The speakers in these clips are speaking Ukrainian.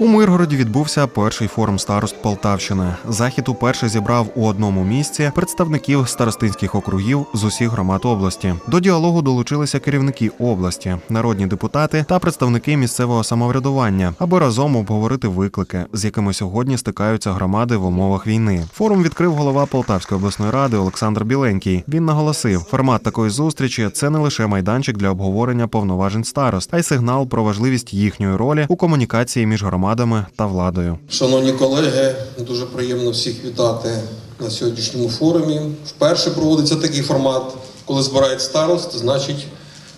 У Миргороді відбувся перший форум старост Полтавщини. Захід уперше зібрав у одному місці представників старостинських округів з усіх громад області. До діалогу долучилися керівники області, народні депутати та представники місцевого самоврядування, аби разом обговорити виклики, з якими сьогодні стикаються громади в умовах війни. Форум відкрив голова Полтавської обласної ради Олександр Біленький. Він наголосив, формат такої зустрічі це не лише майданчик для обговорення повноважень старост, а й сигнал про важливість їхньої ролі у комунікації між громадами та владою. Шановні колеги, дуже приємно всіх вітати на сьогоднішньому форумі. Вперше проводиться такий формат, коли збирають старост, значить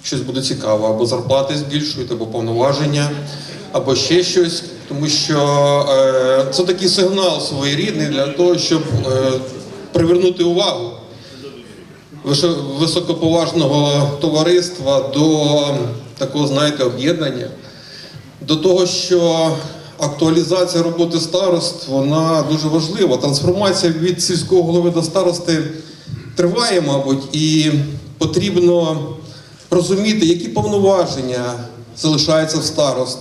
щось буде цікаво. Або зарплати збільшують, або повноваження, або ще щось. Тому що е, це такий сигнал своєрідний для того, щоб е, привернути увагу висо- високоповажного товариства до такого, знаєте, об'єднання до того, що актуалізація роботи старост вона дуже важлива. Трансформація від сільського голови до старости триває, мабуть, і потрібно розуміти, які повноваження залишаються в старост,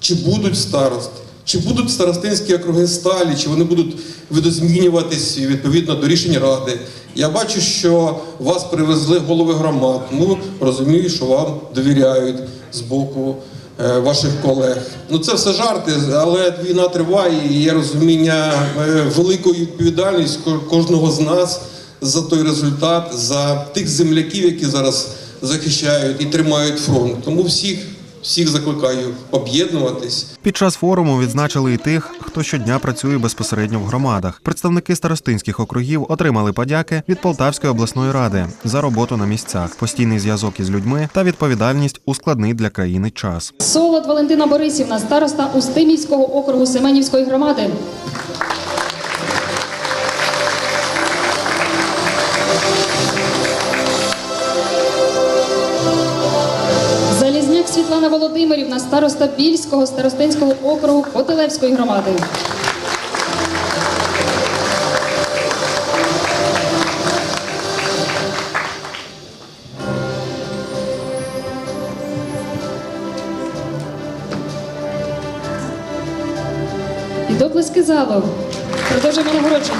чи будуть старост, чи будуть старостинські округи сталі, чи вони будуть видозмінюватись відповідно до рішень ради. Я бачу, що вас привезли голови громад. Ну розумію, що вам довіряють з боку ваших колег. Ну це все жарти, але війна триває, і є розуміння е, великої відповідальності ко- кожного з нас за той результат, за тих земляків, які зараз захищають і тримають фронт. Тому всіх, всіх закликаю об'єднуватись. Під час форуму відзначили і тих, хто щодня працює безпосередньо в громадах. Представники старостинських округів отримали подяки від Полтавської обласної ради за роботу на місцях, постійний зв'язок із людьми та відповідальність у складний для країни час. Солод Валентина Борисівна, староста Устимівського округу Семенівської громади. Володимирівна, староста Більського старостинського округу Котелевської громади. І доплески залу. Продовжуємо нагородження.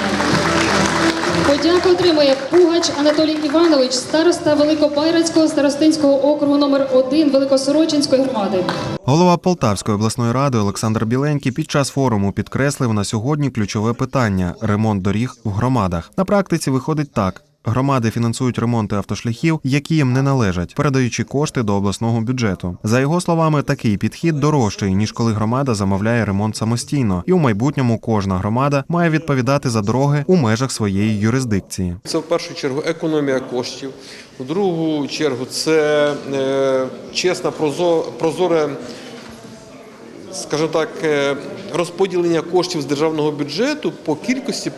Подяку отримує Пугач Анатолій Іванович, староста Великобайрацького старостинського округу номер 1 Великосорочинської громади. Голова Полтавської обласної ради Олександр Біленький під час форуму підкреслив на сьогодні ключове питання ремонт доріг в громадах. На практиці виходить так. Громади фінансують ремонти автошляхів, які їм не належать, передаючи кошти до обласного бюджету. За його словами, такий підхід дорожчий ніж коли громада замовляє ремонт самостійно, і у майбутньому кожна громада має відповідати за дороги у межах своєї юрисдикції. Це в першу чергу економія коштів. У другу чергу це е, прозо- прозоре, скажімо так, е, розподілення коштів з державного бюджету по кількості,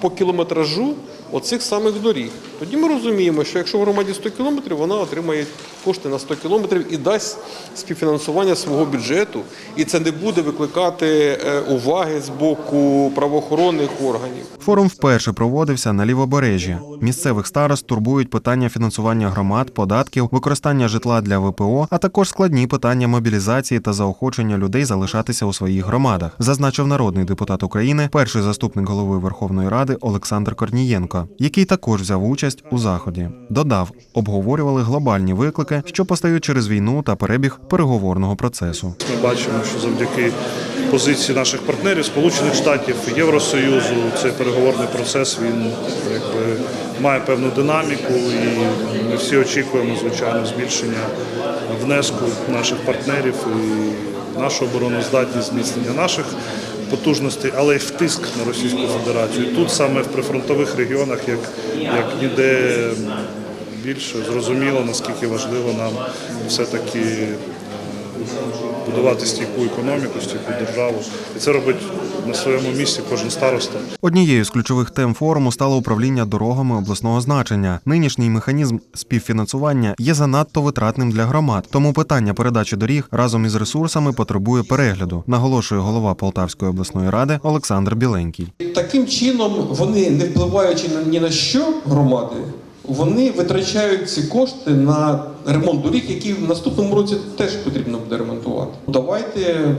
по кілометражу оцих самих доріг. Тоді ми розуміємо, що якщо в громаді 100 кілометрів, вона отримає кошти на 100 кілометрів і дасть співфінансування свого бюджету. І це не буде викликати е, уваги з боку правоохоронних органів. Форум вперше проводився на лівобережжі. Місцевих старост турбують питання фінансування громад, податків, використання житла для ВПО, а також складні питання мобілізації та заохочення людей залишатися у своїх громадах, зазначив народний депутат України, перший заступник голови Верховної Ради Олександр Корнієнко, який також взяв участь у заході. Додав, обговорювали глобальні виклики, що постають через війну та перебіг переговорного процесу. Ми бачимо, що завдяки позиції наших партнерів, Сполучених Штатів, Євросоюзу, цей переговорний процес він якби має певну динаміку, і ми всі очікуємо, звичайно, збільшення внеску наших партнерів і нашу обороноздатність, зміцнення наших потужностей, але й в тиск на Російську Федерацію. Тут саме в прифронтових регіонах, як, як ніде більше зрозуміло, наскільки важливо нам все-таки будувати стійку економіку, стійку державу. І це робить на своєму місці кожен староста. Однією з ключових тем форуму стало управління дорогами обласного значення. Нинішній механізм співфінансування є занадто витратним для громад, тому питання передачі доріг разом із ресурсами потребує перегляду, наголошує голова Полтавської обласної ради Олександр Біленький. Таким чином, вони, не впливаючи на- ні на що громади, вони витрачають ці кошти на ремонт доріг, які в наступному році теж потрібно буде ремонтувати. Давайте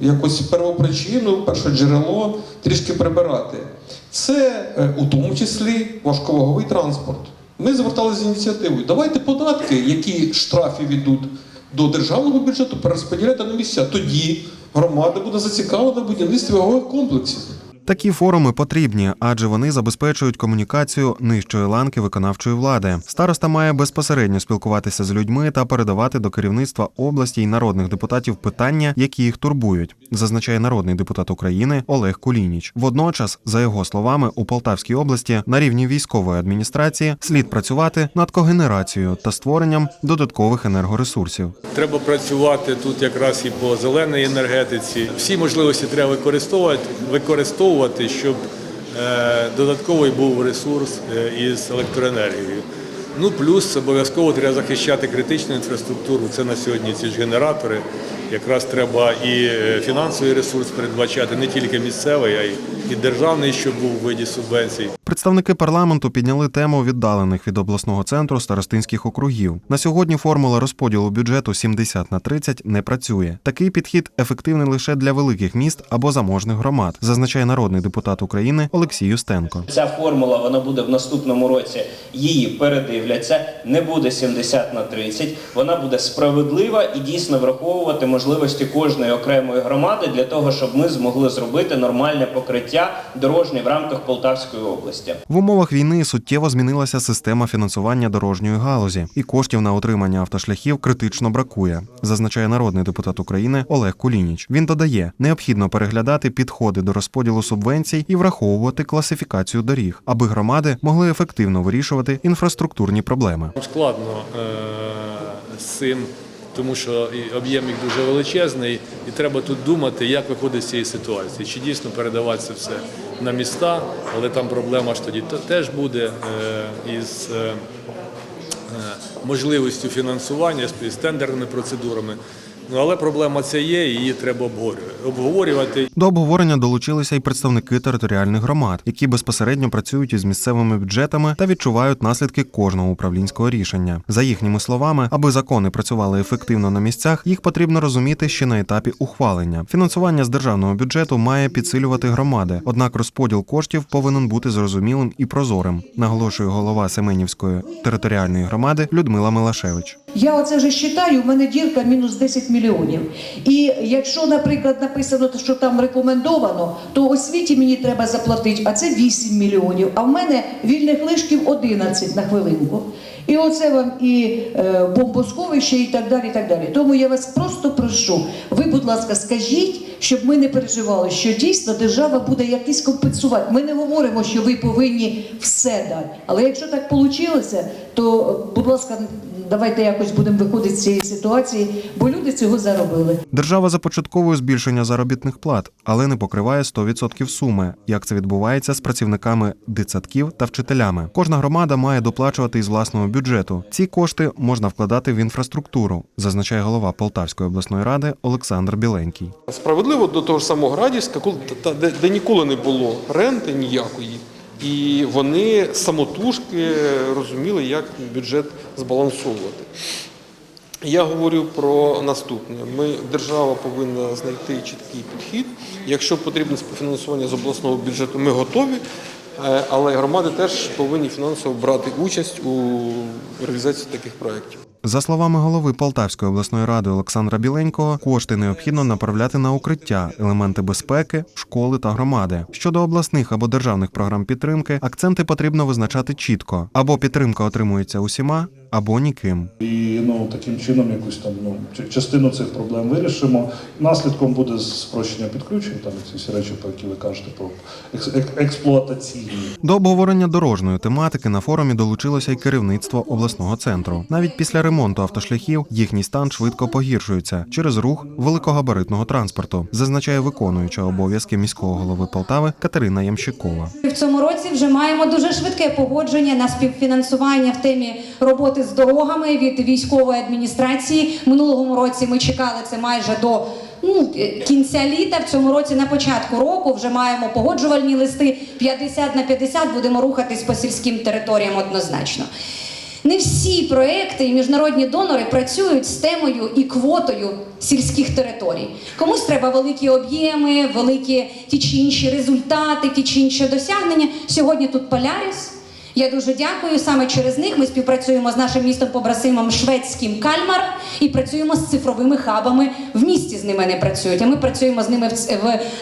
якось первопричину, перше джерело трішки прибирати. Це е, у тому числі важковаговий транспорт. Ми зверталися з ініціативою. Давайте податки, які штрафів йдуть до державного бюджету, перерозподіляти на місця. Тоді громада буде зацікавлена в будівництві вагових комплексів. Такі форуми потрібні, адже вони забезпечують комунікацію нижчої ланки виконавчої влади. Староста має безпосередньо спілкуватися з людьми та передавати до керівництва області й народних депутатів питання, які їх турбують, зазначає народний депутат України Олег Кулініч. Водночас, за його словами, у Полтавській області на рівні військової адміністрації слід працювати над когенерацією та створенням додаткових енергоресурсів. Треба працювати тут якраз і по зеленій енергетиці. Всі можливості треба використовувати, використовувати щоб е, додатковий був ресурс е, із електроенергією. Ну плюс обов'язково треба захищати критичну інфраструктуру. Це на сьогодні ці ж генератори. Якраз треба і е, фінансовий ресурс передбачати не тільки місцевий, а й і державний, щоб був у виді субвенцій. Представники парламенту підняли тему віддалених від обласного центру старостинських округів. На сьогодні формула розподілу бюджету 70 на 30 не працює. Такий підхід ефективний лише для великих міст або заможних громад, зазначає народний депутат України Олексій Юстенко. Ця формула вона буде в наступному році. Її передивляться. Не буде 70 на 30. Вона буде справедлива і дійсно враховувати можливості кожної окремої громади для того, щоб ми змогли зробити нормальне покриття дорожнє в рамках Полтавської області. В умовах війни суттєво змінилася система фінансування дорожньої галузі, і коштів на утримання автошляхів критично бракує, зазначає народний депутат України Олег Кулініч. Він додає, необхідно переглядати підходи до розподілу субвенцій і враховувати класифікацію доріг, аби громади могли ефективно вирішувати інфраструктурні проблеми. Складно е, з цим, тому що об'єм їх дуже величезний, і треба тут думати, як виходити з цієї ситуації. Чи дійсно передавати це все на міста, але там проблема ж тоді теж буде е, із е, е, можливістю фінансування, з тендерними процедурами. Ну, але проблема ця є, її треба обговорювати. До обговорення долучилися й представники територіальних громад, які безпосередньо працюють із місцевими бюджетами та відчувають наслідки кожного управлінського рішення. За їхніми словами, аби закони працювали ефективно на місцях, їх потрібно розуміти ще на етапі ухвалення. Фінансування з державного бюджету має підсилювати громади, однак розподіл коштів повинен бути зрозумілим і прозорим, наголошує голова Семенівської територіальної громади Людмила Милашевич. Я оце вже вважаю, у мене дірка мінус 10 мільйонів. І якщо, наприклад, написано, що там рекомендовано, то освіті мені треба заплатити, а це 8 мільйонів. А в мене вільних лишків 11 на хвилинку. І оце вам і е, бомбосховище, і так далі. і так далі. Тому я вас просто прошу, ви, будь ласка, скажіть, щоб ми не переживали, що дійсно держава буде якось компенсувати. Ми не говоримо, що ви повинні все дати. Але якщо так вийшло, то, будь ласка, давайте якось будемо виходити з цієї ситуації, бо люди цього заробили. Держава започатковує збільшення заробітних плат, але не покриває 100% суми, як це відбувається з працівниками дитсадків та вчителями. Кожна громада має доплачувати із власного бюджету. Ці кошти можна вкладати в інфраструктуру, зазначає голова Полтавської обласної ради Олександр Біленький. Справедливо до того ж самого Градівська, де, ніколи не було ренти ніякої, і вони самотужки розуміли, як бюджет збалансовувати. Я говорю про наступне: ми держава повинна знайти чіткий підхід. Якщо потрібне співфінансування з обласного бюджету, ми готові. Е, Але громади теж повинні фінансово брати участь у реалізації таких проєктів. За словами голови Полтавської обласної ради Олександра Біленького, кошти необхідно направляти на укриття, елементи безпеки, школи та громади. Щодо обласних або державних програм підтримки, акценти потрібно визначати чітко: або підтримка отримується усіма, або ніким. І ну таким чином якусь там ну частину цих проблем вирішимо. Наслідком буде спрощення підключень, там ці всі речі, про які ви кажете, про екс- експлуатаційні. До обговорення дорожньої тематики на форумі долучилося й керівництво обласного центру. Навіть після ремонту автошляхів їхній стан швидко погіршується через рух великогабаритного транспорту, зазначає виконуюча обов'язки міського голови Полтави Катерина Ямщикова. В цьому році вже маємо дуже швидке погодження на співфінансування в темі роботи з дорогами від військової адміністрації. Минулому році ми чекали це майже до ну, е, кінця літа. В цьому році на початку року вже маємо погоджувальні листи 50 на 50, Будемо рухатись по сільським територіям однозначно. Не всі проекти і міжнародні донори працюють з темою і квотою сільських територій. Комусь треба великі об'єми, великі ті чи інші результати, ті чи інші досягнення. Сьогодні тут Поляріс. Я дуже дякую. Саме через них ми співпрацюємо з нашим містом побрасимом шведським Кальмар і працюємо з цифровими хабами. В місті з ними не працюють, а ми працюємо з ними в,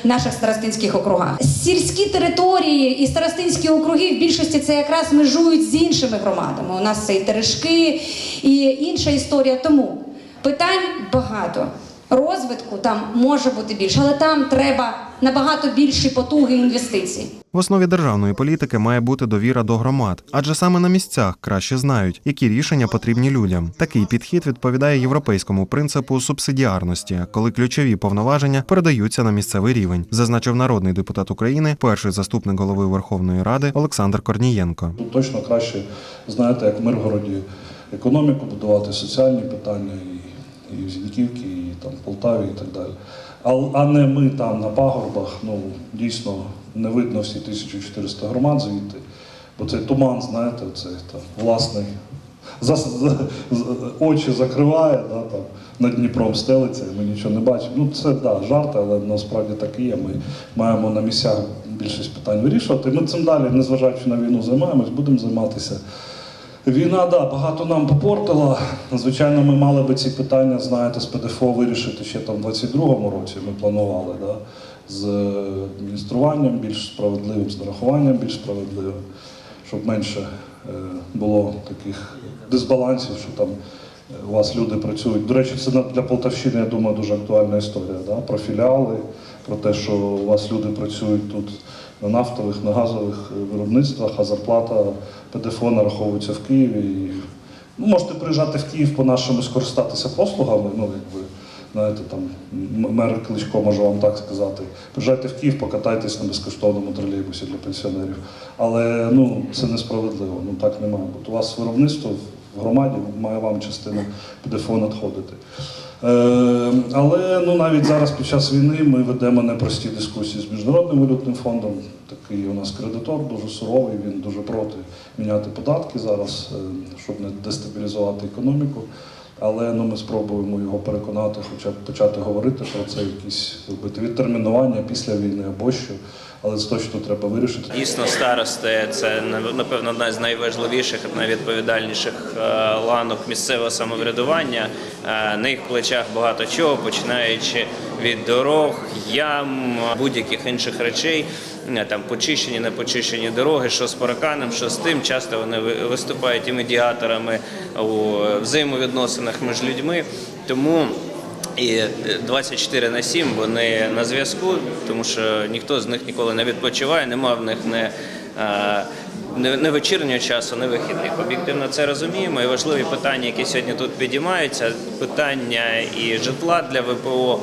в наших старостинських округах. Сільські території і старостинські округи в більшості це якраз межують з іншими громадами. У нас це і Терешки, і інша історія. Тому питань багато. Розвитку там може бути більше, але там треба набагато більші потуги інвестицій. В основі державної політики має бути довіра до громад, адже саме на місцях краще знають, які рішення потрібні людям. Такий підхід відповідає європейському принципу субсидіарності, коли ключові повноваження передаються на місцевий рівень, зазначив народний депутат України, перший заступник голови Верховної Ради Олександр Корнієнко. Тут точно краще знаєте, як в Миргороді економіку будувати, соціальні питання і, в Зіньківці, і там в Полтаві і так далі. А, а не ми там на пагорбах, ну дійсно не видно всі 1400 громад звідти, бо цей туман, знаєте, цей там власний. За- очі закриває, да, там, над Дніпром стелиться, і ми нічого не бачимо. Ну це да, жарт, але насправді так і є. Ми маємо на місцях більшість питань вирішувати. Ми цим далі, незважаючи на війну, займаємось, будемо займатися. Війна, да, багато нам попортила. Звичайно, ми мали би ці питання, знаєте, з ПДФО вирішити ще там в 22-му році. Ми планували, да, з е, адмініструванням більш справедливим, з нарахуванням більш справедливим, щоб менше е, було таких дисбалансів, що там е, у вас люди працюють. До речі, це для Полтавщини, я думаю, дуже актуальна історія. Да? Про філіали, про те, що у вас люди працюють тут на нафтових, на газових виробництвах, а зарплата ПДФО нараховується в Києві. І, ну, можете приїжджати в Київ по нашому скористатися послугами. Ну, якби, знаєте, там мер Кличко може вам так сказати. Приїжджайте в Київ, покатайтесь на безкоштовному тролейбусі для пенсіонерів. Але ну, це несправедливо, ну так не має бути. У вас виробництво в громаді має вам частина ПДФО надходити. Е, але ну, навіть зараз під час війни ми ведемо непрості дискусії з Міжнародним валютним фондом. Такий у нас кредитор дуже суровий, він дуже проти міняти податки зараз, е, щоб не дестабілізувати економіку. Але ну, ми спробуємо його переконати, хоча б почати говорити про це, якісь робити відтермінування після війни або що. Але це точно треба вирішити. Дійсно, старости це напевно одна з найважливіших, найвідповідальніших е, ланок місцевого самоврядування. Е, На їх плечах багато чого, починаючи від дорог, ям, будь-яких інших речей. Е, Там почищені, не почищені дороги, що з парканом, що з тим. Часто вони виступають і медіаторами у взаємовідносинах між людьми. Тому і 24 на 7 вони на зв'язку, тому що ніхто з них ніколи не відпочиває, немає в них не, е, не, не вечірнього часу, не вихідних. Об'єктивно це розуміємо. І важливі питання, які сьогодні тут підіймаються, питання і житла для ВПО.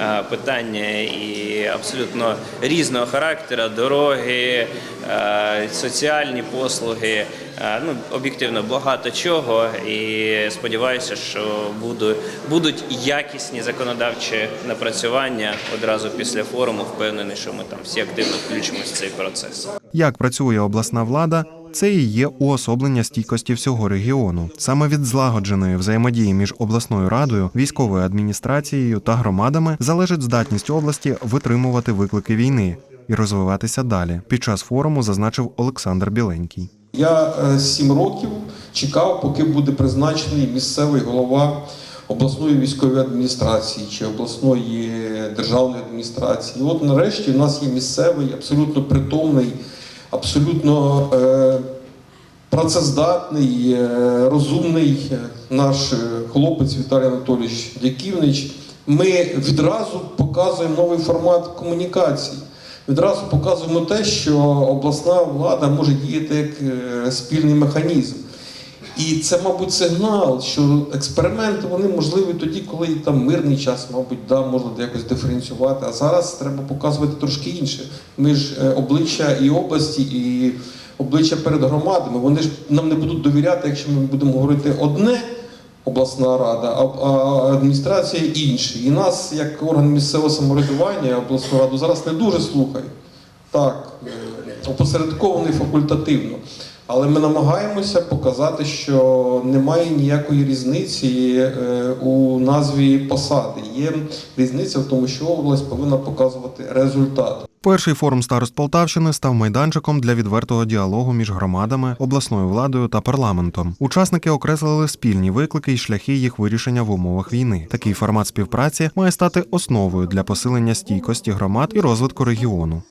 е, Питання і абсолютно різного характеру, дороги, е, соціальні послуги, е, ну об'єктивно багато чого. І сподіваюся, що буду- будуть якісні законодавчі напрацювання одразу після форуму. Впевнений, що ми там всі активно включимося в цей процес. Як працює обласна влада, це і є уособлення стійкості всього регіону. Саме від злагодженої взаємодії між обласною радою, військовою адміністрацією та громадами залежить здатність області витримувати виклики війни і розвиватися далі. Під час форуму зазначив Олександр Біленький. Я е, сім років чекав, поки буде призначений місцевий голова обласної військової адміністрації чи обласної державної адміністрації. От нарешті у нас є місцевий, абсолютно притомний, абсолютно е, працездатний, е, розумний е, наш е, хлопець Віталій Анатолійович Дяківнич. Ми відразу показуємо новий формат комунікації. Відразу показуємо те, що обласна влада може діяти як е, спільний механізм. І це, мабуть, сигнал, що експерименти вони можливі тоді, коли там мирний час, мабуть, да, можна якось диференціювати. А зараз треба показувати трошки інше. Ми ж е, обличчя і області, і обличчя перед громадами. Вони ж нам не будуть довіряти, якщо ми будемо говорити одне. Обласна рада, а, адміністрація інші. І нас, як орган місцевого самоврядування, обласну раду зараз не дуже слухають. Так, опосередкований опосередковано і факультативно. Але ми намагаємося показати, що немає ніякої різниці е, у назві посади. Є різниця в тому, що область повинна показувати результат. Перший форум старост Полтавщини став майданчиком для відвертого діалогу між громадами, обласною владою та парламентом. Учасники окреслили спільні виклики і шляхи їх вирішення в умовах війни. Такий формат співпраці має стати основою для посилення стійкості громад і розвитку регіону.